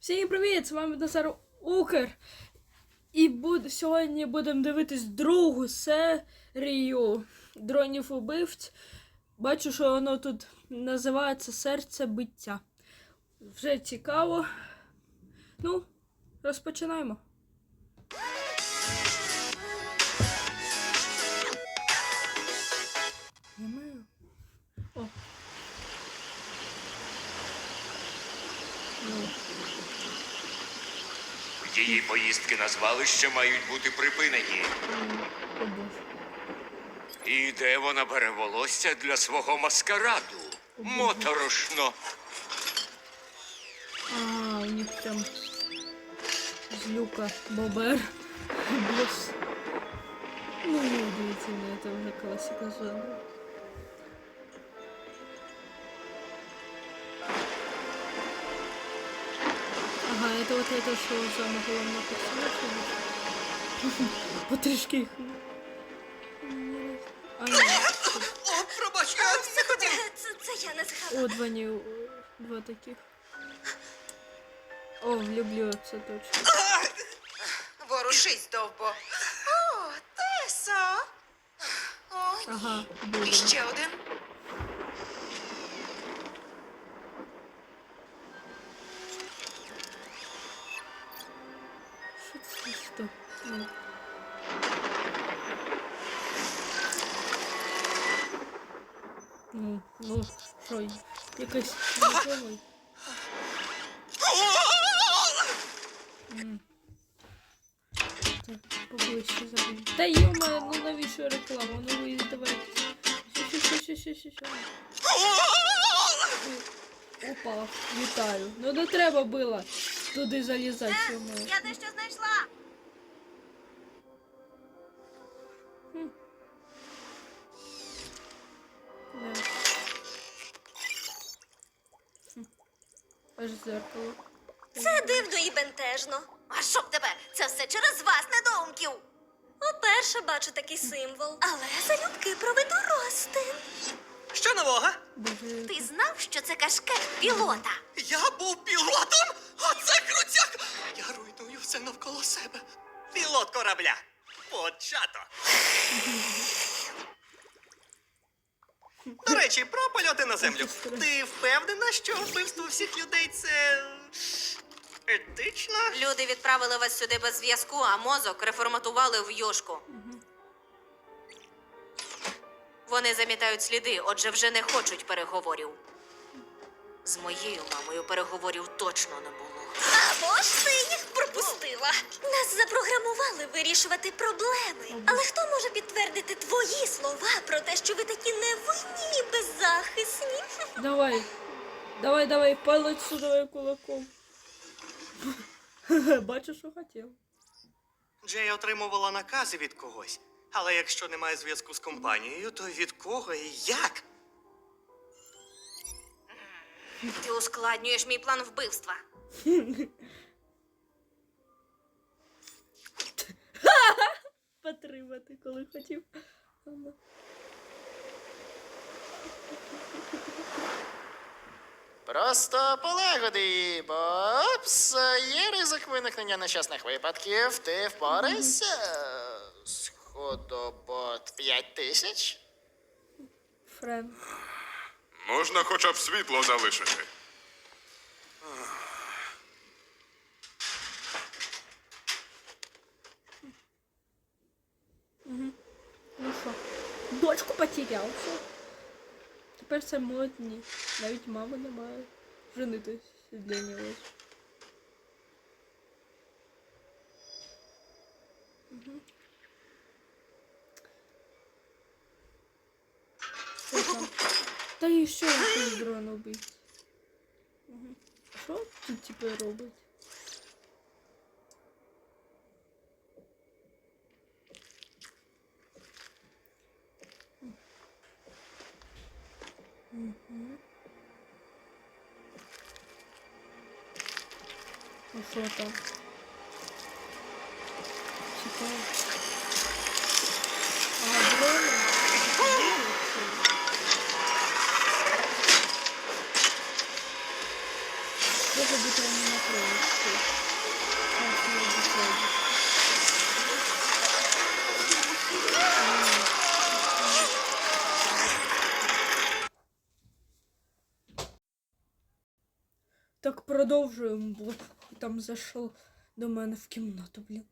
Всім привіт! З вами Назар Укр. І буд... сьогодні будемо дивитись другу серію дронів убивць. Бачу, що воно тут називається Серце биття. Вже цікаво. Ну, розпочинаємо. Її поїздки на звалище мають бути припинені. І де вона бере волосся для свого маскараду? Моторошно. А, у них там злюка бобер. Блюз. Ну, удивительно, это уже классика жанра. Ага, это вот это, что самое главное персонаж. Потрішки ні. О, пробач, я не хотів. Це, це я не згадала. О, два, не, два таких. О, влюблються точно. Ворушись, довбо. О, Теса. О, Ага, і ще один. Ну, що. М. Так, поближче забудь. Та йома, ну навіщо реклама? Ну ви давайте. Опа, вітаю. Ну не треба було туди залізати. Я дещо Аж зеркало. Це дивно і бентежно. А щоб тебе? Це все через вас, недоумків. Уперше бачу такий символ. Але залюбки проведу розтин. Що нового? Боже, Ти знав, що це кашкет пілота? Я був пілотом, а це крутяк. Я руйную все навколо себе. Пілот корабля. Початок. До речі, про польоти на землю. Ти впевнена, що вбивство всіх людей це етично? Люди відправили вас сюди без зв'язку, а мозок реформатували в юшку. Вони замітають сліди, отже, вже не хочуть переговорів. З моєю мамою переговорів точно не було. Або ж ти їх пропустила. Нас запрограмували вирішувати проблеми. Але хто може підтвердити твої слова про те, що ви такі невинні і беззахисні? Давай. Давай, давай, по лицу кулаком. Бачу, що хотів. Джей отримувала накази від когось. Але якщо немає зв'язку з компанією, то від кого і як? Ти ускладнюєш мій план вбивства. Потримати, коли хотів. Просто полегоди, бопс. Є ризик виникнення нещасних випадків. Ти впорайся. Сходобот 5 тисяч. Френ. Можна хоча б світло залишити. Ну що? Дочку потеряв. Все. Тепер це модні. Навіть мами немає. Женитись для нього. Мгм. Що там? Та і що якийсь дрон убить? Мгм. Що тут тепер робить? Ну що там? Цікаво. Продовжуємо, бо там зайшов до мене в кімнату, блін.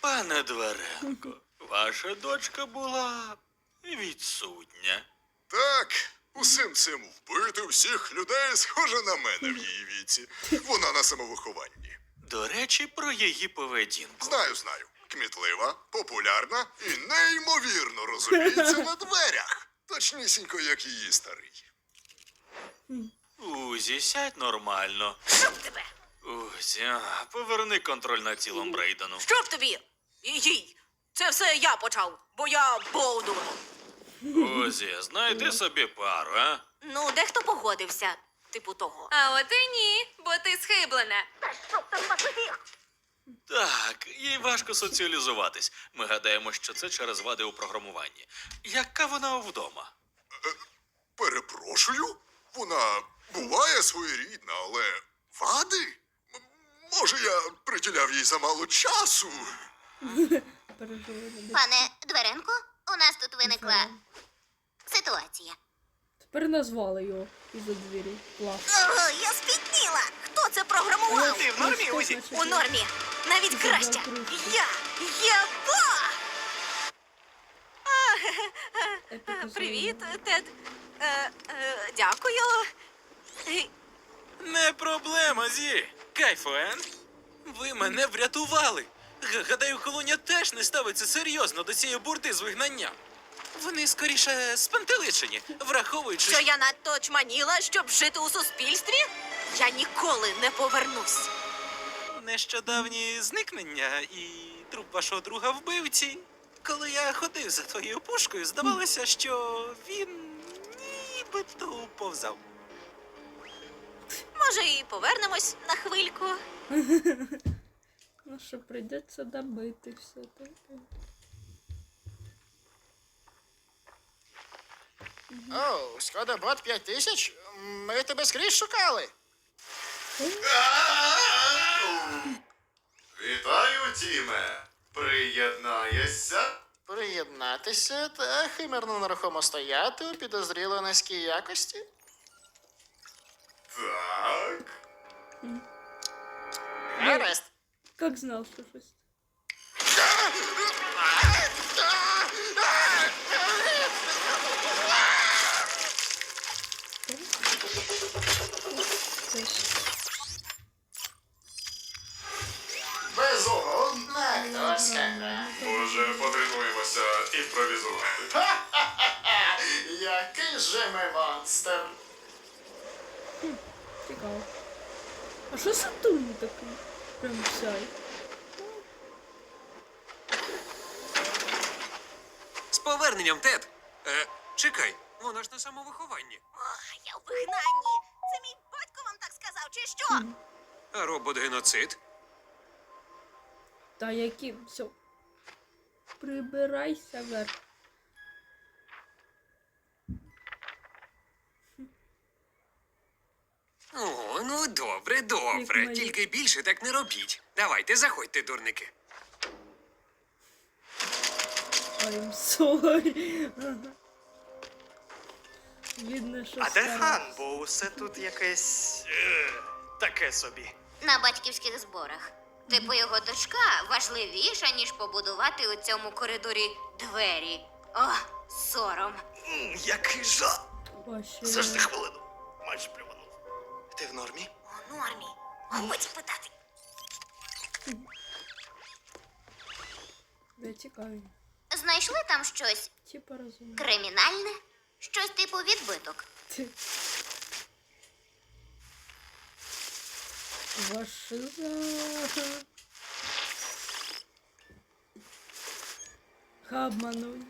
Пане Дверенко, ваша дочка була відсутня. Так, усім цим вбити всіх людей схоже на мене в її віці. Вона на самовихованні. До речі, про її поведінку. Знаю, знаю. Кмітлива, популярна і неймовірно розуміється на дверях. Точнісінько, як її старий. Узі, сядь нормально. Щоб тебе! Узі, поверни контроль над тілом Брейдену. Щоб тобі! Їй! Це все я почав, бо я болду. Узі, знайди собі пару, а? Ну, дехто погодився, типу того. А от і ні, бо ти схиблена. Так, їй важко соціалізуватись. Ми гадаємо, що це через вади у програмуванні. Яка вона вдома? Перепрошую, вона буває своєрідна, але вади? М- Може, я приділяв їй замало часу. Пане Дверенко, у нас тут виникла ситуація. Тепер назвали його із-за двері. Клас. Ого, я спітніла! Хто це програмував? Ти в нормі, Узі? У нормі. Навіть краще. Я! Я ба! Привіт, Тед. Е, е, дякую. Е, Не проблема, Зі. Кайфуен. Ви мене врятували. Г- Гадаю, колонія теж не ставиться серйозно до цієї бурди з вигнанням. Вони скоріше спантеличені, враховуючи. Що я надто чманіла, щоб жити у суспільстві? Я ніколи не повернусь. нещодавні зникнення і труп вашого друга вбивці. Коли я ходив за твоєю пушкою, здавалося, що він нібито уповзав. Може, і повернемось на хвильку. Ну що, прийдеться добити все таке. Оу, Шкода Бот 5000? Ми тебе скрізь шукали. Вітаю, Тіме! Приєднаєшся? Приєднатися та химерно нерухомо стояти у підозріло низькій якості. Так. Гаразд. Як знав, що щось. Безумовна акторська гра. Може, потренуємося імпровізувати. Ха-ха-ха! Який же ми монстр. Цікаво. А що Сатурн такий? Прям сяй. З поверненням, Тед. Е, чекай, вона ж на самовихованні. Ох, я в вигнанні. Це мій батько вам так сказав, чи що? А робот-геноцид? Та які. Все. Прибирайся вверх. О, ну добре, добре. Як. Тільки більше так не робіть. Давайте, заходьте, дурники. I'm sorry. Ага. Видно, що А де старався. хан? Бо усе тут якесь. е, таке собі. На батьківських зборах. Типу його дочка важливіша, ніж побудувати у цьому коридорі двері. О, сором. М, Який жах! Завжди хвилину. Майже плюванув. Ти в нормі? У нормі. Годі питати. Да, цікаві. Знайшли там щось Типа розумію. кримінальне? Щось типу відбиток. Ти. Вашиза. Обманули.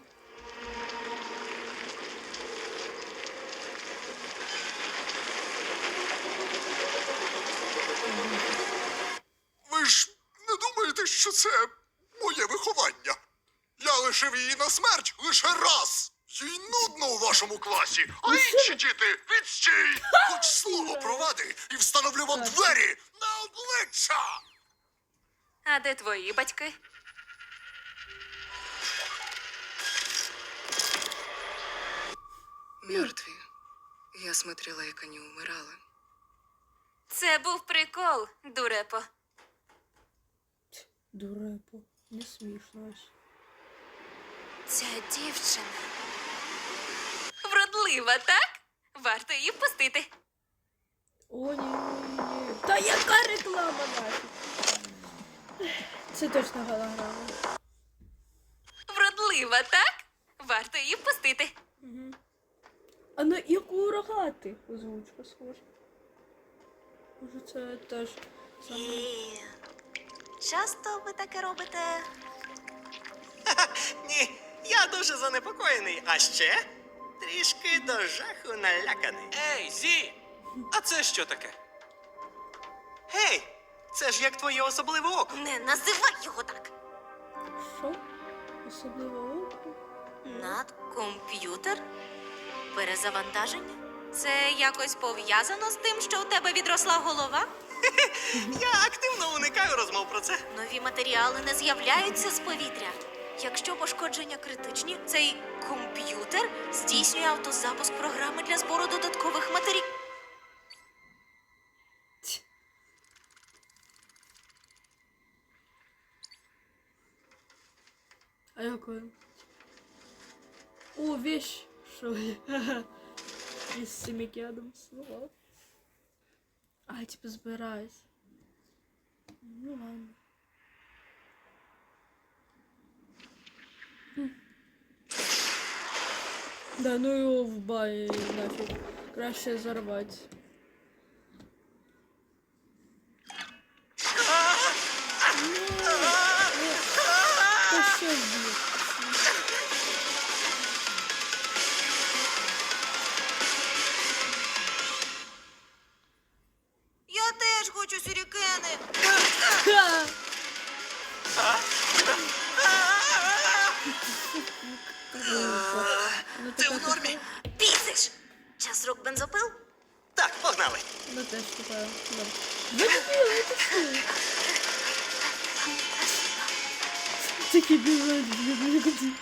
Ви ж не думаєте, що це моє виховання? Я лишив її на смерть лише раз. Їй нудно у вашому класі, а інші діти відстій! Хоч слово про вади і встановлю вам двері на обличчя! А де твої батьки? Мертві. Я смотрела, як вони умирали. Це був прикол, дурепо. Дурепо. Не смішно. Ця дівчина. Вродлива, так? Варто її впустити. О, ні, ні, ні. Та яка реклама нафіг? Це точно голограма. Вродлива, так? Варто її впустити. Угу. А на яку рогати озвучка схожа? Може це теж саме. І часто ви таке робите? Ні, я дуже занепокоєний, а ще трішки до жаху наляканий. Ей, Зі! А це що таке? Гей, це ж як твоє особливе око. Не називай його так. Що? Особливо око? Надкомп'ютер? Перезавантаження? Це якось пов'язано з тим, що у тебе відросла голова? Я активно уникаю розмов про це. Нові матеріали не з'являються з повітря. Якщо пошкодження критичні, цей комп'ютер здійснює автозапуск програми для збору додаткових матеріалів. А якою? О, вещь! Що ли? Із Семіки Адамс. А, я типа збираюсь. Ну ладно. Да ну його в бай нафіг. Краще зарвати. Та що вб'є? Я теж хочу сюрікени. Час рук бензопил? Так, погнали. Ну теж? Такі бігають, блін,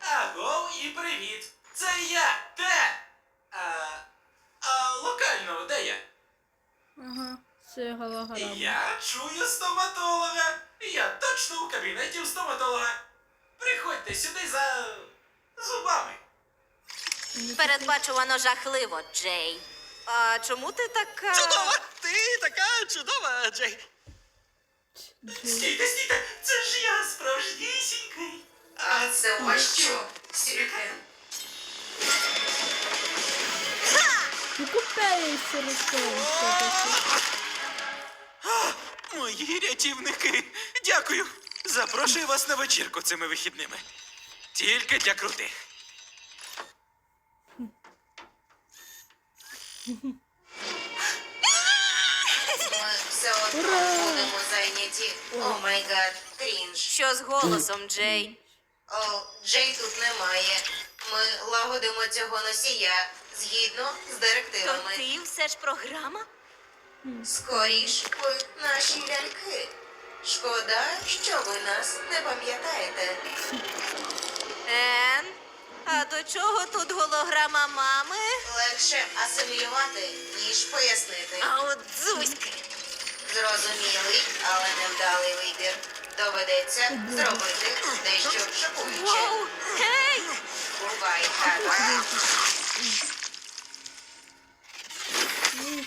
Аго і привіт! Це я, Тед! А, а локально де я? Ага, це голограма. Я чую стоматолога. Я точно у кабінеті у стоматолога. Приходьте сюди за зубами. Передбачувано жахливо, Джей. А чому ти така. Чудова! Ти така чудова, Джей. Стійте, стійте! Це ж я справжнісінький. А це у вас що? Сюрікен? Ну розповідь. Мої рятівники. Дякую. Запрошую вас на вечірку цими вихідними. Тільки для крутих. Ми все одно будемо зайняті. О май гад, крінж. Що з голосом, Джей? О, Джей тут немає. Ми лагодимо цього носія згідно з То директивами. ти все ж програма? Скоріш ви наші ляльки. Шкода, що ви нас не пам'ятаєте. Ен? До чого тут голограма мами? Легше асимілювати, ніж пояснити. А от дзузьки. Зрозумілий, але невдалий вибір. Доведеться зробити дещо шокуюче. Воу! Гей! Бувай, тата. Ну.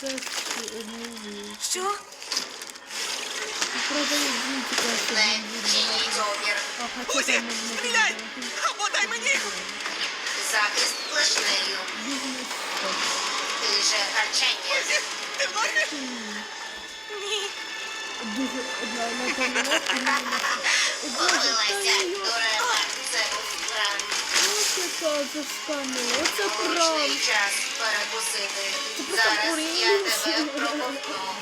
Це Що? Продаю тільки Не чиніть опір. Кузі, стріляй! Або дай мені! Захист плашнею. Бізнес. харчання. Ти в нормі? Дуже одна на камінок. О боже, Це був пранк. Оце та заскамила. Оце пранк. час перекусити. Зараз я тебе проковтну.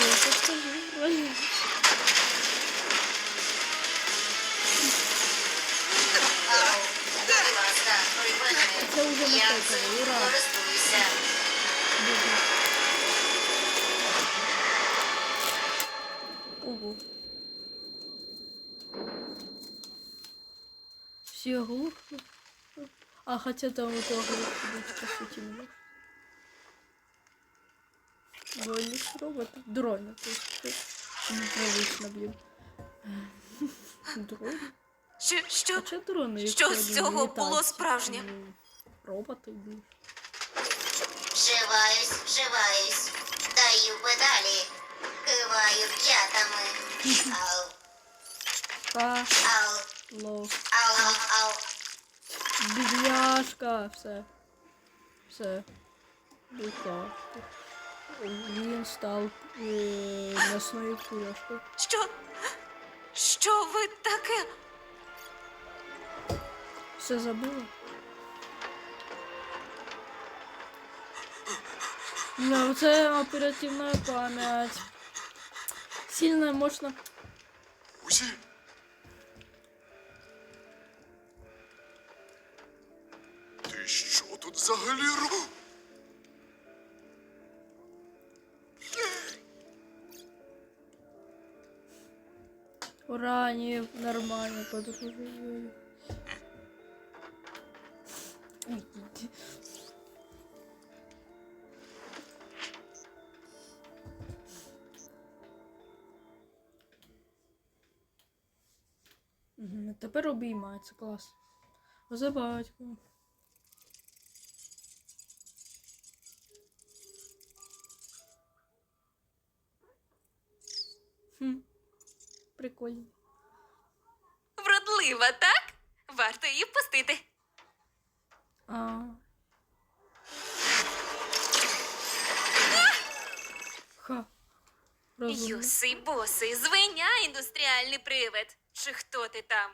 Я це скажу. Це вже Я наступне, цим ура. користуюся. Дуже. Ого. Все глухо. А хотя там это глухо быть, по сути, не может. Двойник робота. Дрона, то есть. Непривычно, блин. Дрон? Що, що? Хоча дрони, Що якщо з вони цього літають, було справжнє? Ну, Роботи. Вживаюсь, вживаюсь. Даю педалі. Киваю п'ятами. Ау, Ха, ау, лох. ау, ау. Бідняшка, все. Все. Бідняшка. Він став е, м'ясною куряшкою. Що? Що ви таке? Все забула? Ну, це оперативна пам'ять. Сильно можна. Усі. Ти що тут взагалі ро... Ура, ні, нормально подружую. Тепер обіймається клас. За батько. Хм, прикольно. Вродлива, так? Варто її впустити. А. Ха. Розумно. Юсий босий, звиня індустріальний привид. Чи хто ти там?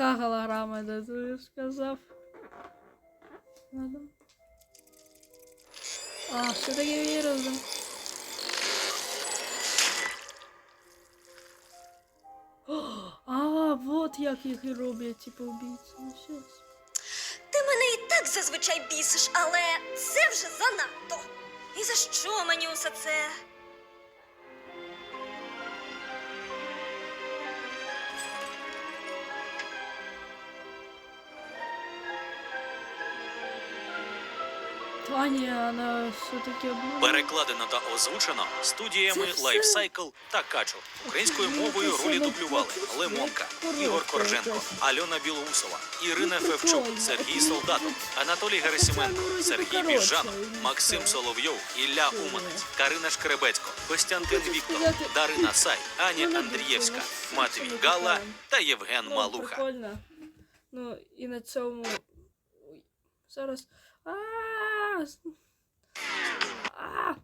Ха, голограма, да ти сказав. Надо. А, все-таки вірусом. А, вот як їх і роблять, типу, убійці. Ну. Ти мене і так зазвичай бісиш, але це вже занадто. І за що мені усе це? Таня, вона все-таки обманула. Перекладено та озвучено студіями Це все- Lifecycle та Качу. Українською мовою ролі дублювали Лемонка, Ігор Корженко, Альона Білоусова, Ірина Февчук, Сергій Солдатов, Анатолій Герасименко, Сергій Біжанов, Максим Соловйов, Ілля Уманець, Карина Шкребецько, Костянтин Віктор, Дарина Сай, Аня Андрієвська, Матвій Гала та Євген Ну, Малуха. Прикольно. Ну, і на цьому. Ой, зараз. А. А.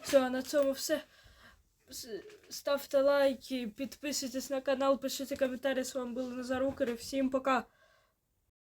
Все, на цьому все. Ставте лайки, підписуйтесь на канал, пишіть коментарі. З вами був Назар Укр. і Всім пока.